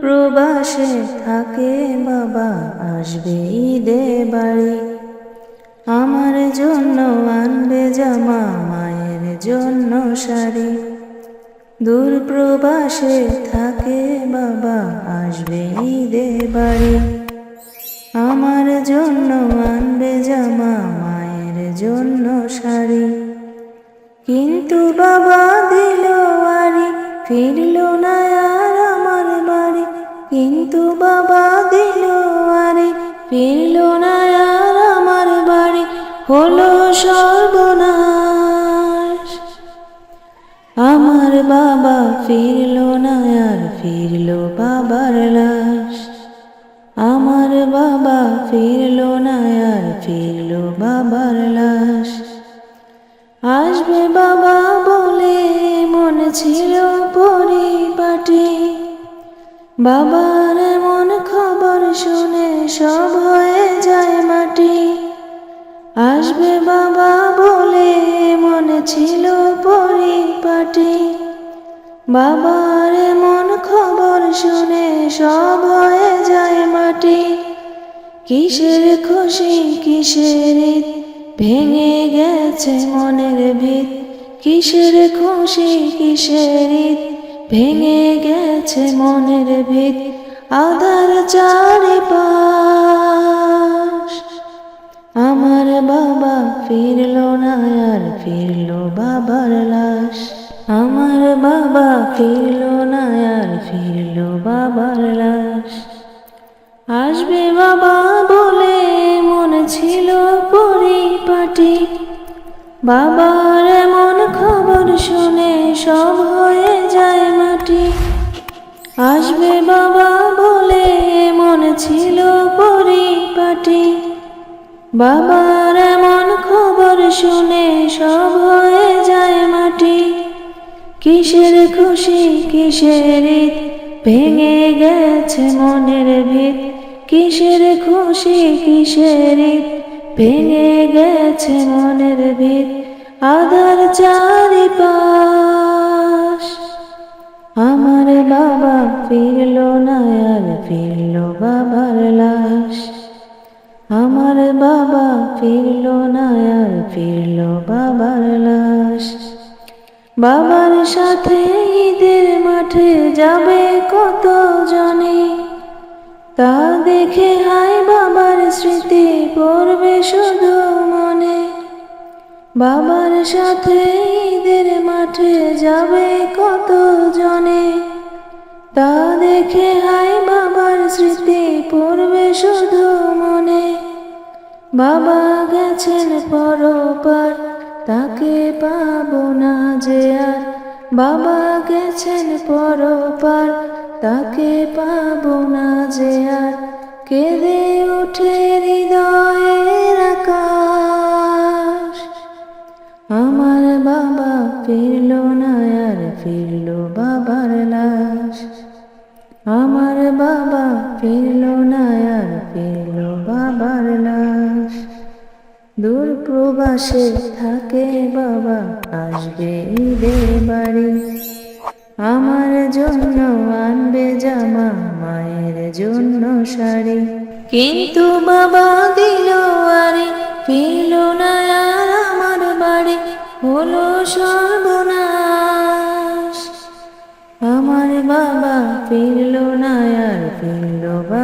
প্রবাসে থাকে বাবা, আসবে ঈদে বাড়ি। আমার জন্য আনবে জামা, মায়ের জন্য শাড়ি। দূর প্রবাসে থাকে বাবা, আসবে ঈদে বাড়ি। আমার জন্য আনবে জামা জন্য শাড়ি কিন্তু বাবা দিল আরি, ফিরল না আর আমার বাড়ি। কিন্তু বাবা দিল আরি, ফিরল না আর আমার বাড়ি। হলো সর্বনাশ। আমার বাবা ফিরল না আর ফিরল বাবার লাশ। আমার বাবা ফিরল না আর ফিরল আসবে বাবা বলে মন ছিল পরিপাটি। বাবার এমন খবর শুনে সব হয়ে যায় মাটি। আসবে বাবা বলে মনে ছিল পরিপাটি। বাবার এমন খবর শুনে সব হয়ে যায় মাটি। কিসের খুশি, কিসের ভেঙে গেছে মনের ভিত। কিসের খুশি, কিসের ঈদ? ভেঙে গেছে মনের ভিত। আধার চারিপাশ। আমার বাবা ফিরল না, আর ফিরল বাবার লাশ। আমার বাবা ফিরল না, আর ফিরল বাবার লাশ। আসবে বাবা বলে মনে ছিল পরিপাটি বাবার এমন খবর শুনে সব হয়ে যায় মাটি। আসবে বাবা বলে মনে ছিল পরিপাটি। বাবার এমন খবর শুনে সব হয়ে যায় মাটি। কিসের খুশি, কিসের ঈদ? ভেঙে গেছে মনের ভিত। কিসের খুশি, কিসের ঈদ? ভেঙে গেছে মনের ভিত আধার চারিপাশ। আমার বাবা ফিরল না, আর ফিরল বাবার লাশ। আমার বাবা ফিরল না, আর ফিরল বাবার লাশ। বাবার সাথে ঈদের মাঠে যাবে কত জনে তা দেখে বাবার স্মৃতি পড়বে শুধু মনে। বাবার সাথে ঈদের মাঠে যাবে কত জনে তা দেখে হাই বাবার স্মৃতি পড়বে শুধু মনে। বাবা গেছেন পরপার, তাকে পাবো না যে আর। বাবা গেছেন পরপার, তাকে পাবো না যে আর। কেঁদে উঠে হৃদয়ের আকাশ। আমার বাবা ফিরল না আর ফিরল বাবার লাশ। আমার বাবা ফিরল না আর ফিরল বাবার লাশ। দূর প্রবাসে থাকে বাবা, আসবে ঈদের বাড়ি। আমার জন্য আনবে জামা, মায়ের জন্য শাড়ি। কিন্তু বাবা দিল আরে, পেল না আর আমার বাড়ি, হলো সর্বনাশ। আমার বাবা ফিরল না আর বাবার লাশ